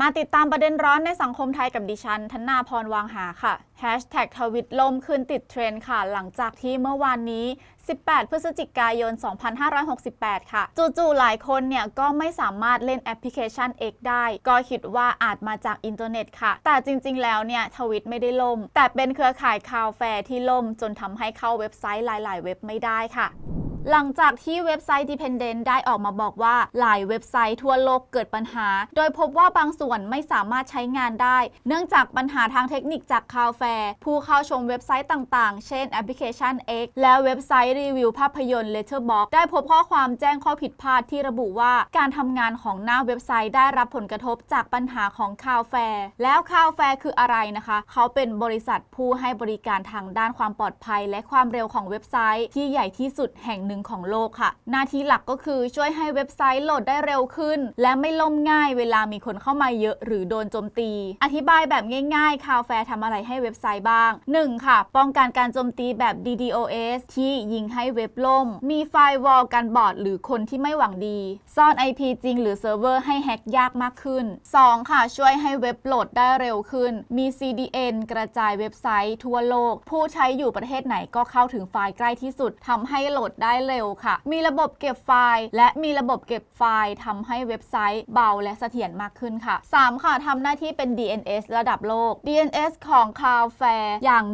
มาติดตามประเด็นร้อนในสังคมไทยกับดิฉันธนาพรวางหาค่ะแฮชแท็กทวิตล่มขึ้นติดเทรนด์ค่ะ หลังจากที่เมื่อวานนี้ 18 พฤศจิกายน 2568 ค่ะ จู่ๆ หลายคนเนี่ย ก็ไม่สามารถเล่นแอปพลิเคชัน X ได้ ก็คิดว่าอาจมาจากอินเทอร์เน็ตค่ะ แต่จริงๆ แล้วเนี่ยทวิตไม่ได้ล่ม แต่เป็นเครือข่ายคาวแฟที่ล่มจนทำให้เข้าเว็บไซต์หลาย ๆ เว็บไม่ได้ค่ะ หลังจากที่เว็บไซต์ Dependent ได้ออกมาบอกว่าหลายเว็บไซต์ทั่วโลกเกิดปัญหา โดยพบว่าบางส่วนไม่สามารถใช้งานได้ เนื่องจากปัญหาทางเทคนิคจากคาวแฟร์ผู้เข้าชมเว็บไซต์ต่างๆ เช่นแอปพลิเคชัน X และเว็บไซต์รีวิวภาพยนตร์ Letterbox ได้พบข้อความแจ้งข้อผิดพลาดที่ระบุว่าการทำงานของหน้าเว็บไซต์ได้รับผลกระทบจากปัญหาของคาวแฟร์แล้วคาวแฟร์คืออะไรนะคะ เขาเป็นบริษัทผู้ให้บริการทางด้านความปลอดภัย และความเร็วของเว็บไซต์ที่ใหญ่ที่สุดแห่งหนึ่งของโลกค่ะ หน้าที่หลักก็คือช่วยให้เว็บไซต์โหลดได้เร็วขึ้น และไม่ล่มง่ายเวลามีคนเข้ามาเยอะหรือโดนโจมตี อธิบายแบบง่ายๆ คาวแฟร์ทำอะไรให้เว็บไซต์บ้าง 1. ค่ะ ป้องกันการโจมตีแบบ DDoS ที่ยิงให้เว็บล่ม มีไฟวอลกันบอร์ดหรือคนที่ไม่หวังดี ซ่อน IP จริงหรือเซิร์ฟเวอร์ให้แฮ็กยากมากขึ้น 2. ค่ะ ช่วยให้เว็บโหลดได้เร็วขึ้น มี CDN กระจายเว็บไซต์ทั่วโลก ผู้ใช้อยู่ประเทศไหนก็เข้าถึงไฟล์ใกล้ที่สุดทำให้โหลดได้เร็วค่ะ มีระบบเก็บไฟล์ และมีระบบเก็บไฟล์ทำให้เว็บไซต์เบาและเสถียรมากขึ้นค่ะ 3. ค่ะทำหน้าที่เป็น DNS ระดับโลก DNS ของ Cloudflare อย่าง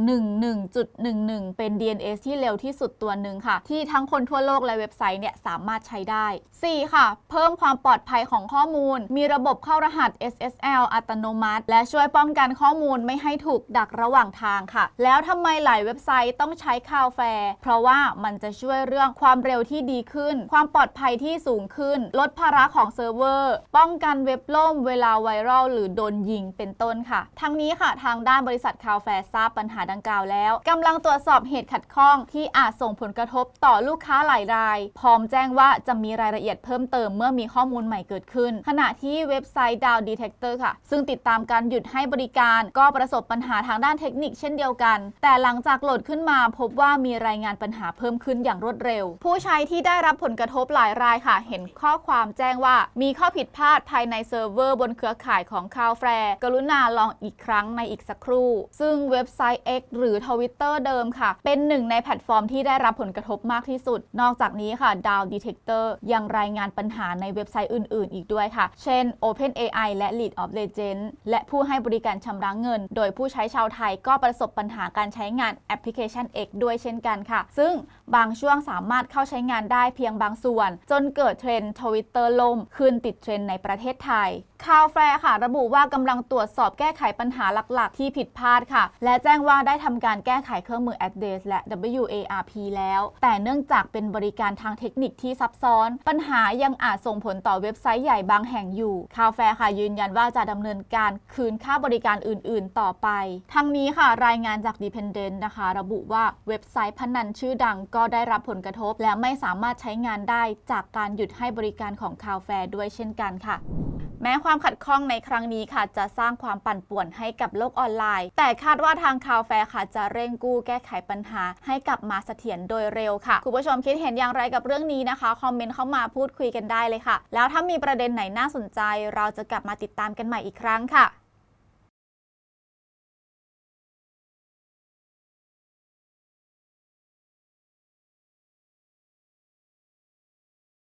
11.11 เป็น DNS ที่เร็วที่สุดตัวหนึ่งค่ะ ที่ทั้งคนทั่วโลกและเว็บไซต์เนี่ยสามารถใช้ได้ 4. ค่ะ เพิ่มความปลอดภัยของข้อมูล มีระบบเข้ารหัส SSL อัตโนมัติ และช่วยป้องกันข้อมูลไม่ให้ถูกดักระหว่างทางค่ะ แล้วทำไมหลายเว็บไซต์ต้องใช้ Cloudflare เพราะว่ามันจะช่วยเรื่องความเร็วที่ดีขึ้น ความปลอดภัยที่สูงขึ้น ลดภาระของเซิร์ฟเวอร์ ป้องกันเว็บล่มเวลาไวรัลหรือโดนยิงเป็นต้นค่ะ ทั้งนี้ค่ะ ทางด้านบริษัท Cloudflare ทราบปัญหาดังกล่าวแล้วกำลังตรวจสอบเหตุขัดข้องที่อาจส่งผลกระทบต่อลูกค้าหลายราย พร้อมแจ้งว่าจะมีรายละเอียดเพิ่มเติมเมื่อมีข้อมูลใหม่เกิดขึ้น ขณะที่เว็บไซต์ Down Detector ค่ะ ซึ่งติดตามการหยุดให้บริการ ก็ประสบปัญหาทางด้านเทคนิคเช่นเดียวกัน แต่หลังจากโหลดขึ้นมาพบว่ามีรายงานปัญหาเพิ่มขึ้นอย่างรวดเร็วผู้ใช้ที่ได้รับผลกระทบหลายรายค่ะ เห็นข้อความแจ้งว่ามีข้อผิดพลาดภายในเซิร์ฟเวอร์บนเครือข่ายของ Cloudflare กรุณาลองอีกครั้งในอีกสักครู่ ซึ่งเว็บไซต์ X หรือ Twitter เดิมค่ะ เป็นหนึ่งในแพลตฟอร์มที่ได้รับผลกระทบมากที่สุด นอกจากนี้ค่ะ Down Detector ยังรายงานปัญหาในเว็บไซต์อื่น ๆ อีกด้วยค่ะ เช่น OpenAI และ League of Legend และผู้ให้บริการชำระเงิน โดยผู้ใช้ชาวไทยก็ประสบปัญหาการใช้งานแอปพลิเคชัน X ด้วยเช่นกันค่ะ ซึ่งบางช่วงสามารถเข้าใช้งานได้เพียงบางส่วน จนเกิดเทรนด์ทวิตเตอร์ล่มขึ้นติดเทรนด์ในประเทศไทยคาวแฟร์ค่ะ ระบุว่ากำลังตรวจสอบแก้ไขปัญหาหลัก ๆ ที่ผิดพลาดค่ะ และแจ้งว่าได้ทำการแก้ไขเครื่องมือ Address และ WARP แล้ว แต่เนื่องจากเป็นบริการทางเทคนิคที่ซับซ้อน ปัญหายังอาจส่งผลต่อเว็บไซต์ใหญ่บางแห่งอยู่คาวแฟร์ค่ะยืนยันว่าจะดำเนินการคืนค่าบริการอื่น ๆ ต่อไป ทั้งนี้ค่ะรายงานจาก Dependent นะคะ ระบุว่าเว็บไซต์พนันชื่อดังก็ได้รับผลกระทบและไม่สามารถใช้งานได้จากการหยุดให้บริการของคาวแฟร์ด้วยเช่นกันค่ะแม้ความขัดข้องในครั้งนี้ค่ะ จะสร้างความปั่นป่วนให้กับโลกออนไลน์ แต่คาดว่าทางคาวแฟค่ะ จะเร่งกู้แก้ไขปัญหา ให้กลับมาเสถียรโดยเร็วค่ะ คุณผู้ชมคิดเห็นอย่างไรกับเรื่องนี้นะคะ คอมเมนต์เข้ามาพูดคุยกันได้เลยค่ะ แล้วถ้ามีประเด็นไหนน่าสนใจ เราจะกลับมาติดตามกันใหม่อีกครั้งค่ะ